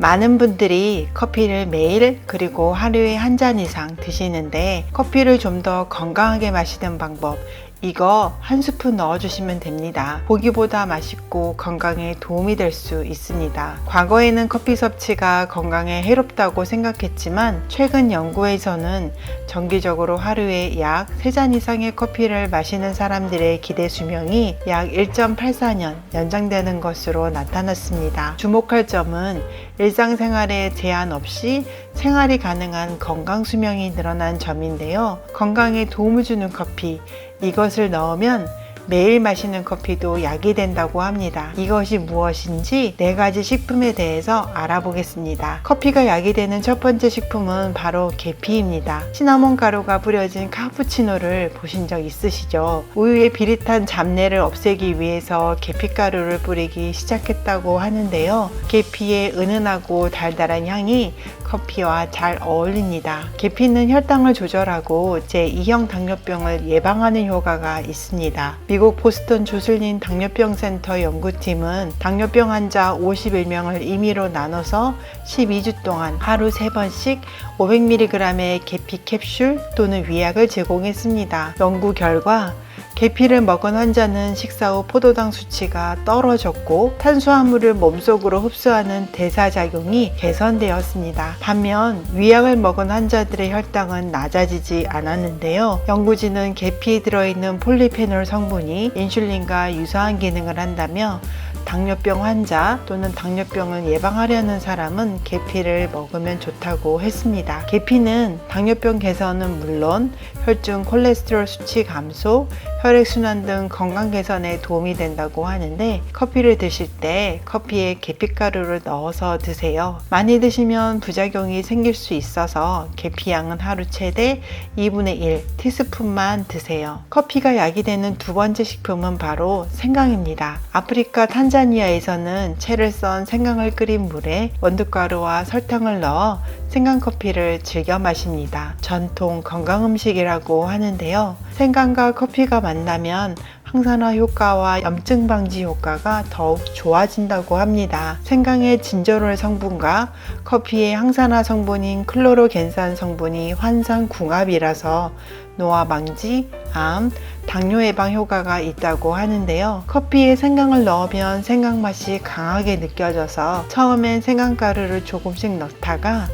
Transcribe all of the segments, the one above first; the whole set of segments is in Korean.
많은 분들이 커피를 매일 그리고 하루에 한 잔 이상 드시는데 커피를 좀 더 건강하게 마시는 방법 이거 한 스푼 넣어주시면 됩니다. 보기보다 맛있고 건강에 도움이 될 수 있습니다. 과거에는 커피 섭취가 건강에 해롭다고 생각했지만 최근 연구에서는 정기적으로 하루에 약 3잔 이상의 커피를 마시는 사람들의 기대 수명이 약 1.84년 연장되는 것으로 나타났습니다. 주목할 점은 일상생활에 제한 없이 생활이 가능한 건강 수명이 늘어난 점인데요. 건강에 도움을 주는 커피, 이것을 넣으면 매일 마시는 커피도 약이 된다고 합니다. 이것이 무엇인지 네 가지 식품에 대해서 알아보겠습니다. 커피가 약이 되는 첫 번째 식품은 바로 계피입니다. 시나몬 가루가 뿌려진 카푸치노를 보신 적 있으시죠? 우유의 비릿한 잡내를 없애기 위해서 계피가루를 뿌리기 시작했다고 하는데요. 계피의 은은하고 달달한 향이 커피와 잘 어울립니다. 계피는 혈당을 조절하고 제2형 당뇨병을 예방하는 효과가 있습니다. 미국 보스턴 조슬린 당뇨병 센터 연구팀은 당뇨병 환자 51명을 임의로 나눠서 12주 동안 하루 3번씩 500mg의 계피 캡슐 또는 위약을 제공했습니다. 연구 결과 계피를 먹은 환자는 식사 후 포도당 수치가 떨어졌고 탄수화물을 몸속으로 흡수하는 대사작용이 개선되었습니다. 반면 위약을 먹은 환자들의 혈당은 낮아지지 않았는데요. 연구진은 계피에 들어있는 폴리페놀 성분이 인슐린과 유사한 기능을 한다며 당뇨병 환자 또는 당뇨병을 예방하려는 사람은 계피를 먹으면 좋다고 했습니다. 계피는 당뇨병 개선은 물론 혈중 콜레스테롤 수치 감소, 혈액순환 등 건강 개선에 도움이 된다고 하는데 커피를 드실 때 커피에 계피가루를 넣어서 드세요. 많이 드시면 부작용이 생길 수 있어서 계피양은 하루 최대 2분의 1 티스푼만 드세요. 커피가 약이 되는 두 번째 식품은 바로 생강입니다. 아프리카 탄자니아에서는 채를 썬 생강을 끓인 물에 원두가루와 설탕을 넣어 생강커피를 즐겨 마십니다. 전통 건강 음식이라고 하는데요. 생강과 커피가 만나면 항산화 효과와 염증 방지 효과가 더욱 좋아진다고 합니다. 생강의 진저롤 성분과 커피의 항산화 성분인 클로로겐산 성분이 환상 궁합이라서 노화 방지, 암, 당뇨 예방 효과가 있다고 하는데요. 커피에 생강을 넣으면 생강 맛이 강하게 느껴져서 처음엔 생강가루를 조금씩 넣다가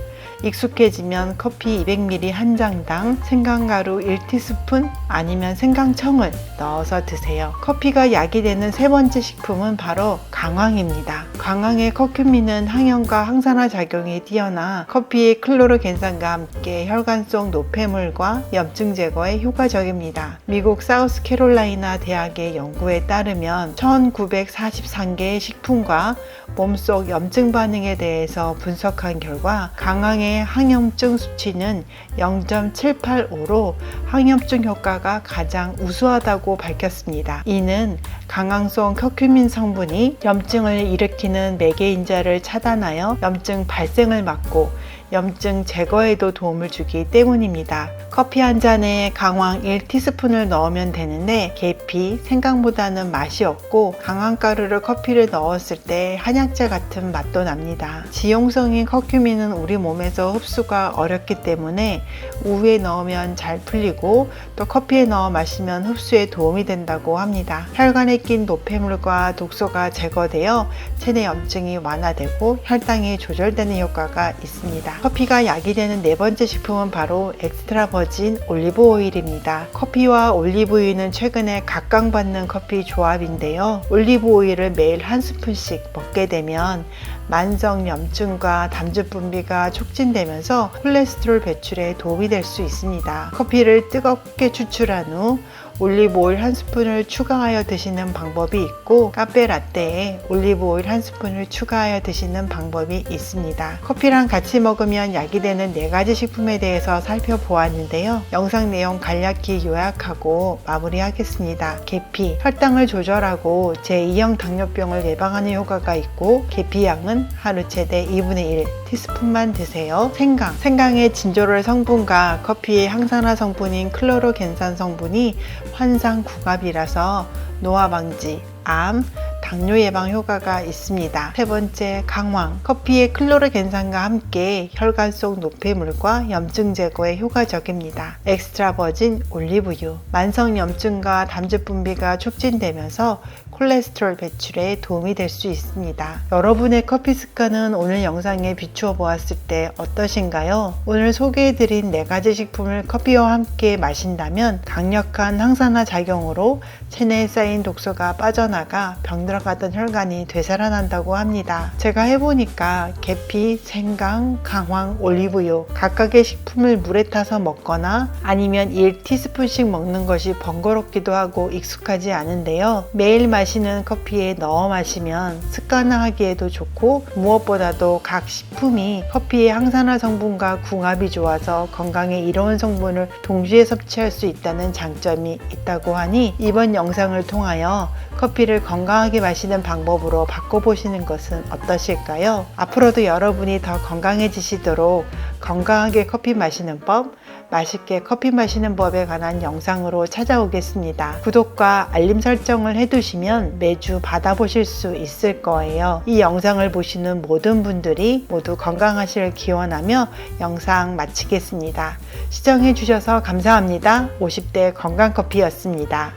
익숙해지면 커피 200ml 한 장당 생강가루 1티스푼 아니면 생강청을 넣어서 드세요. 커피가 약이 되는 세 번째 식품은 바로 강황입니다. 강황의 커큐민은 항염과 항산화 작용이 뛰어나 커피의 클로로겐산과 함께 혈관 속 노폐물과 염증 제거에 효과적입니다. 미국 사우스캐롤라이나 대학의 연구에 따르면 1943개의 식품과 몸속 염증 반응에 대해서 분석한 결과 강황의 항염증 수치는 0.785로 항염증 효과가 가장 우수하다고 밝혔습니다. 이는 강황성 커큐민 성분이 염증을 일으키는 매개인자를 차단하여 염증 발생을 막고 염증 제거에도 도움을 주기 때문입니다. 커피 한 잔에 강황 1티스푼을 넣으면 되는데 계피, 생강보다는 맛이 없고 강황가루를 커피를 넣었을 때 한약재 같은 맛도 납니다. 지용성인 커큐민은 우리 몸에서 흡수가 어렵기 때문에 우유에 넣으면 잘 풀리고 또 커피에 넣어 마시면 흡수에 도움이 된다고 합니다. 혈관에 낀 노폐물과 독소가 제거되어 체내 염증이 완화되고 혈당이 조절되는 효과가 있습니다. 커피가 약이 되는 네 번째 식품은 바로 엑스트라 버진 올리브 오일입니다. 커피와 올리브 오일은 최근에 각광받는 커피 조합인데요. 올리브 오일을 매일 한 스푼씩 먹게 되면 만성 염증과 담즙 분비가 촉진되면서 콜레스테롤 배출에 도움이 될 수 있습니다. 커피를 뜨겁게 추출한 후 올리브 오일 한 스푼을 추가하여 드시는 방법이 있고 카페 라떼에 올리브 오일 한 스푼을 추가하여 드시는 방법이 있습니다. 커피랑 같이 먹으면 약이 되는 네 가지 식품에 대해서 살펴보았는데요. 영상 내용 간략히 요약하고 마무리하겠습니다. 계피, 혈당을 조절하고 제2형 당뇨병을 예방하는 효과가 있고 계피향은 하루 최대 2분의 1 티스푼만 드세요. 생강, 생강의 진조롤 성분과 커피의 항산화 성분인 클로로겐산 성분이 환상궁합이라서 노화 방지, 암, 당뇨 예방 효과가 있습니다. 세 번째, 강황. 커피의 클로르겐산과 함께 혈관 속 노폐물과 염증 제거에 효과적입니다. 엑스트라 버진 올리브유. 만성 염증과 담즙 분비가 촉진되면서 콜레스테롤 배출에 도움이 될 수 있습니다. 여러분의 커피 습관은 오늘 영상에 비추어 보았을 때 어떠신가요? 오늘 소개해드린 네 가지 식품을 커피와 함께 마신다면 강력한 항산화 작용으로 체내에 쌓인 독소가 빠져나가 병들어가던 혈관이 되살아난다고 합니다. 제가 해보니까 계피, 생강, 강황, 올리브유 각각의 식품을 물에 타서 먹거나 아니면 1티스푼씩 먹는 것이 번거롭기도 하고 익숙하지 않은데요. 매일 마 시는 커피에 넣어 마시면 습관화하기에도 좋고 무엇보다도 각 식품이 커피의 항산화 성분과 궁합이 좋아서 건강에 이로운 성분을 동시에 섭취할 수 있다는 장점이 있다고 하니 이번 영상을 통하여 커피를 건강하게 마시는 방법으로 바꿔보시는 것은 어떠실까요? 앞으로도 여러분이 더 건강해지시도록 건강하게 커피 마시는 법, 맛있게 커피 마시는 법에 관한 영상으로 찾아오겠습니다. 구독과 알림 설정을 해두시면 매주 받아보실 수 있을 거예요. 이 영상을 보시는 모든 분들이 모두 건강하시길 기원하며 영상 마치겠습니다. 시청해주셔서 감사합니다. 50대 건강커피였습니다.